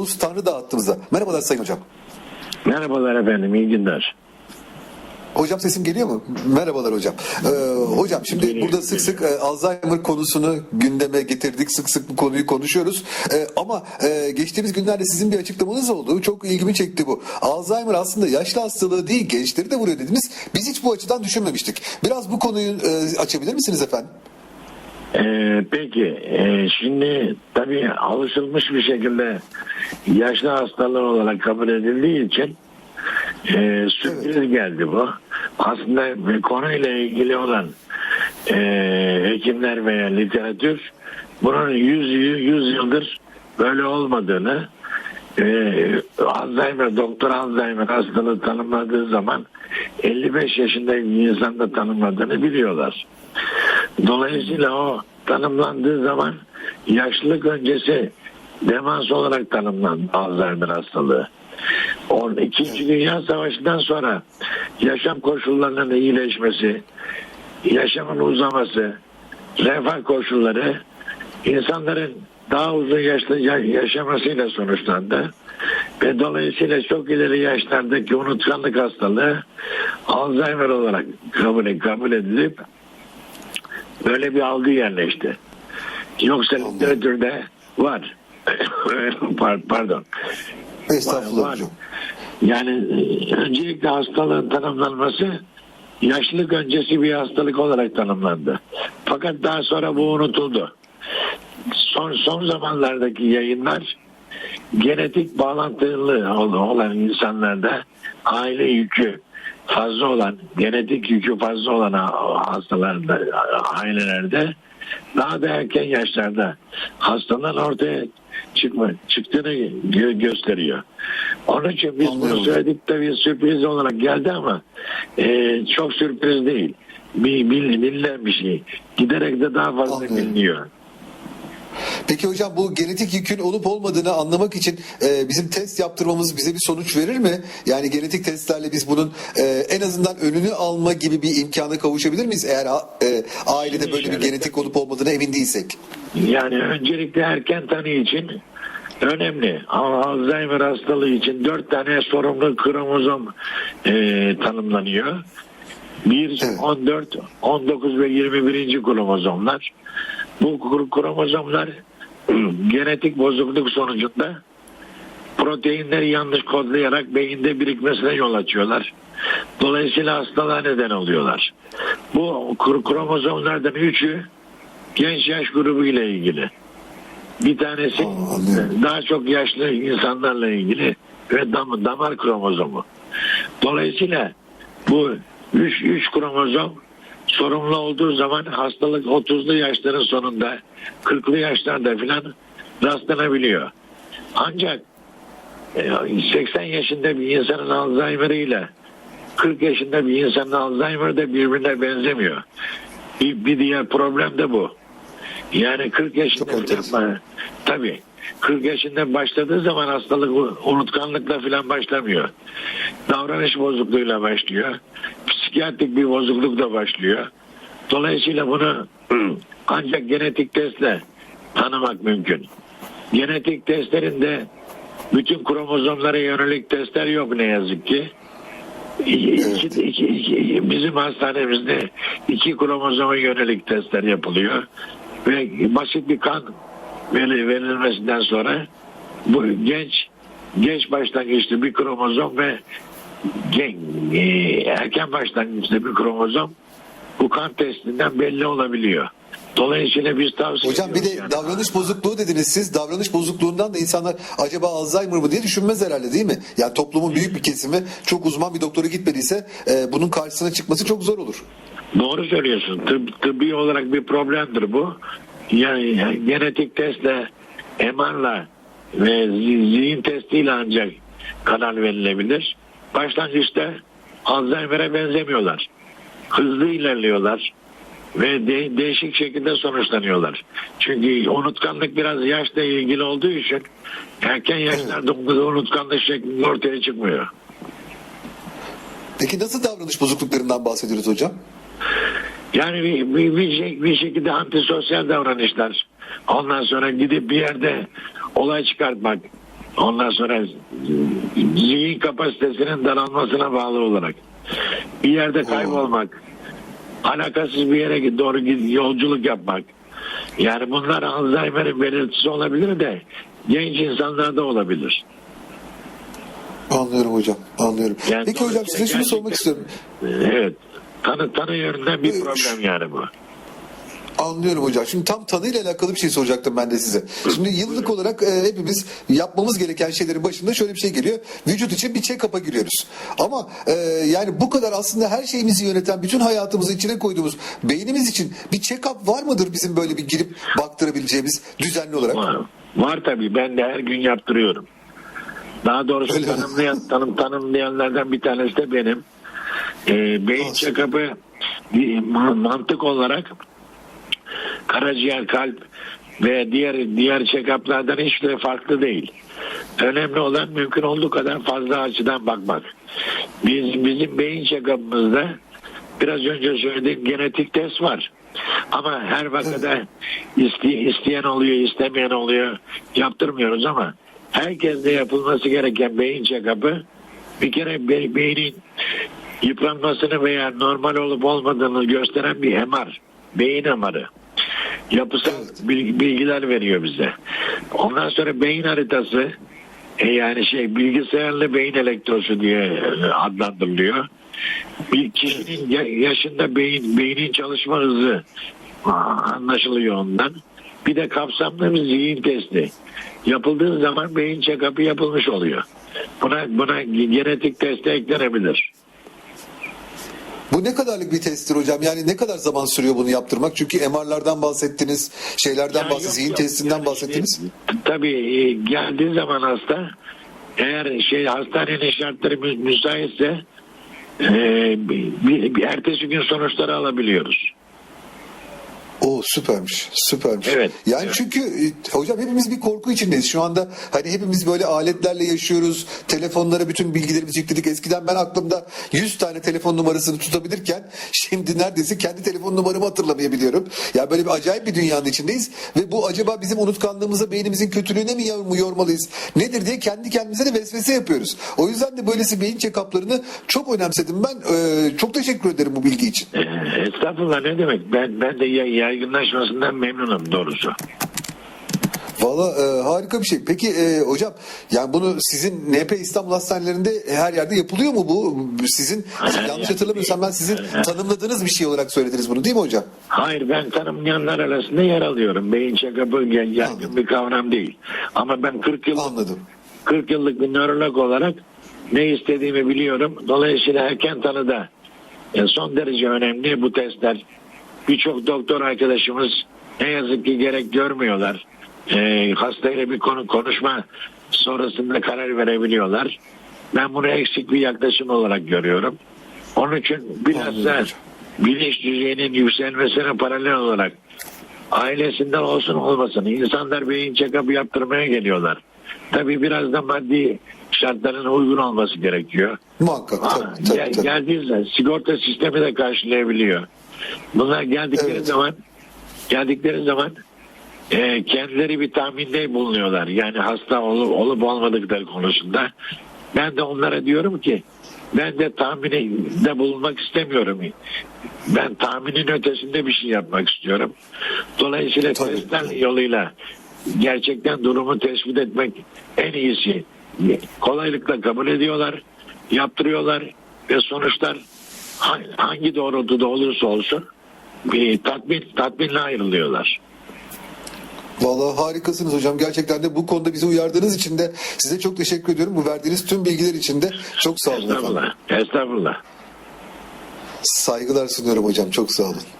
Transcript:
Ulus Tanrı dağıttığımızda. Merhabalar Sayın Hocam. Merhabalar efendim, iyi günler. Hocam sesim geliyor mu? Merhabalar hocam. Ee, hocam şimdi Geliyor, burada sık sık e, Alzheimer konusunu gündeme getirdik. Sık sık bu konuyu konuşuyoruz. E, ama e, geçtiğimiz günlerde sizin bir açıklamanız oldu. Çok ilgimi çekti bu. Alzheimer aslında yaşlı hastalığı değil gençleri de vuruyor dediniz. Biz hiç bu açıdan düşünmemiştik. Biraz bu konuyu e, açabilir misiniz efendim? Ee, peki, ee, şimdi tabii alışılmış bir şekilde yaşlı hastalığı olarak kabul edildiği için ee, sürpriz geldi bu. Aslında konuyla ilgili olan ee, hekimler veya literatür bunun 100, 100 yıldır böyle olmadığını ee, Alzheimer, doktor Alzheimer hastalığı tanımladığı zaman 55 yaşında bir insanda tanımladığını biliyorlar. Dolayısıyla o tanımlandığı zaman yaşlılık öncesi demans olarak tanımlandı Alzheimer hastalığı. O İkinci Dünya Savaşı'ndan sonra yaşam koşullarının iyileşmesi, yaşamın uzaması, refah koşulları insanların daha uzun yaşlı ya- yaşamasıyla sonuçlandı. Ve dolayısıyla çok ileri yaşlardaki unutkanlık hastalığı Alzheimer olarak kabul, kabul edilip böyle bir algı yerleşti. Yoksa literatürde var. Par- Pardon. Estağfurullah Var. Yani e, öncelikle hastalığın tanımlanması yaşlılık öncesi bir hastalık olarak tanımlandı. Fakat daha sonra bu unutuldu. Son, son zamanlardaki yayınlar genetik bağlantılı olan insanlarda aile yükü fazla olan, genetik yükü fazla olan hastalarda, ailelerde daha da erken yaşlarda hastalığın ortaya çıkma, çıktığını gö- gösteriyor. Onun için biz bunu Anlıyorum. söyledik tabii sürpriz olarak geldi ama e, çok sürpriz değil. Bil- bilinen bir şey. Giderek de daha fazla Anlıyorum. biliniyor. Peki hocam bu genetik yükün olup olmadığını anlamak için e, bizim test yaptırmamız bize bir sonuç verir mi? Yani genetik testlerle biz bunun e, en azından önünü alma gibi bir imkana kavuşabilir miyiz? Eğer e, ailede böyle bir genetik olup olmadığına emin değilsek. Yani öncelikle erken tanı için önemli. Ama Alzheimer hastalığı için dört tane sorumlu kromozom e, tanımlanıyor. 1, Evet. 14, 19 ve 21. kromozomlar. Bu kro- kromozomlar genetik bozukluk sonucunda proteinleri yanlış kodlayarak beyinde birikmesine yol açıyorlar. Dolayısıyla hastalığa neden oluyorlar. Bu kro- kromozomlardan üçü genç yaş grubu ile ilgili. Bir tanesi daha çok yaşlı insanlarla ilgili ve dam, damar kromozomu. Dolayısıyla bu 3 üç kromozom sorumlu olduğu zaman hastalık 30'lu yaşların sonunda 40'lı yaşlarda filan rastlanabiliyor. Ancak e, 80 yaşında bir insanın Alzheimer ile 40 yaşında bir insanın Alzheimer de birbirine benzemiyor. Bir, bir diğer problem de bu. Yani 40 yaşında falan, tabii 40 yaşında başladığı zaman hastalık unutkanlıkla falan başlamıyor. Davranış bozukluğuyla başlıyor. Psikiyatrik bir bozukluk da başlıyor. Dolayısıyla bunu ancak genetik testle tanımak mümkün. Genetik testlerinde bütün kromozomlara yönelik testler yok ne yazık ki. İki, iki- iki- bizim hastanemizde iki kromozoma yönelik testler yapılıyor ve basit bir kan veri- verilmesinden sonra bu genç genç başlangıçlı bir kromozom ve gen, e, erken başlangıçlı bir kromozom bu kan testinden belli olabiliyor. Dolayısıyla biz tavsiye Hocam bir de yani. davranış bozukluğu dediniz siz. Davranış bozukluğundan da insanlar acaba Alzheimer mı diye düşünmez herhalde değil mi? Yani toplumun büyük bir kesimi çok uzman bir doktora gitmediyse e, bunun karşısına çıkması çok zor olur. Doğru söylüyorsun. Tıp, tıbbi olarak bir problemdir bu. Yani genetik testle, MR'la ve zi- zihin testiyle ancak karar verilebilir. Başlangıçta Alzheimer'e benzemiyorlar. Hızlı ilerliyorlar ve de- değişik şekilde sonuçlanıyorlar. Çünkü unutkanlık biraz yaşla ilgili olduğu için erken yaşlarda unutkanlık şeklinde ortaya çıkmıyor. Peki nasıl davranış bozukluklarından bahsediyoruz hocam? Yani bir, bir, bir, şey- bir şekilde antisosyal davranışlar. Ondan sonra gidip bir yerde olay çıkartmak. Ondan sonra zihin kapasitesinin daralmasına bağlı olarak bir yerde kaybolmak, alakasız bir yere doğru yolculuk yapmak. Yani bunlar Alzheimer'in belirtisi olabilir de genç insanlarda olabilir. Anlıyorum hocam. Anlıyorum. Yani Peki hocam size şunu sormak istiyorum. Evet. Tanı tanı yönünden bir problem yani bu. Anlıyorum hocam. Şimdi tam tanıyla alakalı bir şey soracaktım ben de size. Şimdi yıllık olarak e, hepimiz yapmamız gereken şeylerin başında şöyle bir şey geliyor. Vücut için bir check-up'a giriyoruz. Ama e, yani bu kadar aslında her şeyimizi yöneten, bütün hayatımızı içine koyduğumuz beynimiz için bir check-up var mıdır bizim böyle bir girip baktırabileceğimiz düzenli olarak? Var, var tabii. Ben de her gün yaptırıyorum. Daha doğrusu Öyle mi? tanımlayan, tanım, tanımlayanlardan bir tanesi de benim. Ee, beyin check-up'ı mantık olarak karaciğer, kalp ve diğer diğer check-up'lardan hiç de farklı değil. Önemli olan mümkün olduğu kadar fazla açıdan bakmak. Biz, bizim beyin check-up'ımızda biraz önce söylediğim genetik test var. Ama her vakada iste, isteyen oluyor, istemeyen oluyor. Yaptırmıyoruz ama herkeste yapılması gereken beyin check-up'ı bir kere be- beynin yıpranmasını veya normal olup olmadığını gösteren bir MR. Beyin MR'ı. Yapısal bil- bilgiler veriyor bize. Ondan sonra beyin haritası e, yani şey bilgisayarlı beyin elektrosu diye e, adlandırılıyor. Bir kişinin ya- yaşında beyin beynin çalışma hızı anlaşılıyor ondan. Bir de kapsamlı bir zihin testi. Yapıldığı zaman beyin check-up'ı yapılmış oluyor. Buna, buna genetik testi eklenebilir. Bu ne kadarlık bir testtir hocam? Yani ne kadar zaman sürüyor bunu yaptırmak? Çünkü MR'lardan bahsettiniz, şeylerden Ya bahsettiniz, zihin testinden Yani bahsettiniz. şimdi, tabii e, geldiği zaman hasta eğer şey hastanenin şartları mü- müsaitse e, bir, bir- bir ertesi gün sonuçları alabiliyoruz. O süpermiş, süpermiş. Evet, Yani evet. çünkü e, hocam hepimiz bir korku içindeyiz. Şu anda hani hepimiz böyle aletlerle yaşıyoruz. Telefonlara bütün bilgilerimizi yükledik. Eskiden ben aklımda 100 tane telefon numarasını tutabilirken şimdi neredeyse kendi telefon numaramı hatırlamayabiliyorum. Ya böyle bir acayip bir dünyanın içindeyiz ve bu acaba bizim unutkanlığımıza, beynimizin kötülüğüne mi yor- yormalıyız? Nedir diye kendi kendimize de vesvese yapıyoruz. O yüzden de böylesi beyin check-up'larını çok önemsedim ben. Ee, çok teşekkür ederim bu bilgi için. E, estağfurullah ne demek ben ben de ya- yaygınlaşmasından memnunum doğrusu. Valla e, harika bir şey. Peki e, hocam yani bunu sizin NP İstanbul Hastanelerinde her yerde yapılıyor mu bu? Sizin yanlış hatırlamıyorsam ben sizin tanımladığınız bir şey olarak söylediniz bunu değil mi hocam? Hayır ben tanımlayanlar arasında yer alıyorum. Beyin check-up'ı ya- yaygın Anladım. bir kavram değil. Ama ben 40 yıl Anladım. 40 yıllık bir nörolog olarak ne istediğimi biliyorum. Dolayısıyla erken tanıda e, son derece önemli bu testler. Birçok doktor arkadaşımız ne yazık ki gerek görmüyorlar. E, hastayla bir konu konuşma sonrasında karar verebiliyorlar. Ben bunu eksik bir yaklaşım olarak görüyorum. Onun için biraz da bilinç düzeyinin yükselmesine paralel olarak ailesinden olsun olmasın insanlar beyin check-up yaptırmaya geliyorlar. Tabii biraz da maddi şartların uygun olması gerekiyor. Muhakkak tabii tabii. tabii. geldiği zaman sigorta sistemi de karşılayabiliyor. Bunlar geldikleri Evet. zaman geldikleri zaman e, kendileri bir tahminde bulunuyorlar. Yani hasta olup, olup olmadıkları konusunda. Ben de onlara diyorum ki ben de tahminde bulunmak istemiyorum. Ben tahminin ötesinde bir şey yapmak istiyorum. Dolayısıyla Tabii. testler yoluyla gerçekten durumu tespit etmek en iyisi. Kolaylıkla kabul ediyorlar, yaptırıyorlar ve sonuçlar hangi doğrultuda olursa olsun bir tatmin tatminle ayrılıyorlar. Vallahi harikasınız hocam. Gerçekten de bu konuda bizi uyardığınız için de size çok teşekkür ediyorum. Bu verdiğiniz tüm bilgiler için de çok sağ olun efendim. Estağfurullah. Estağfurullah. Saygılar sunuyorum hocam. Çok sağ olun.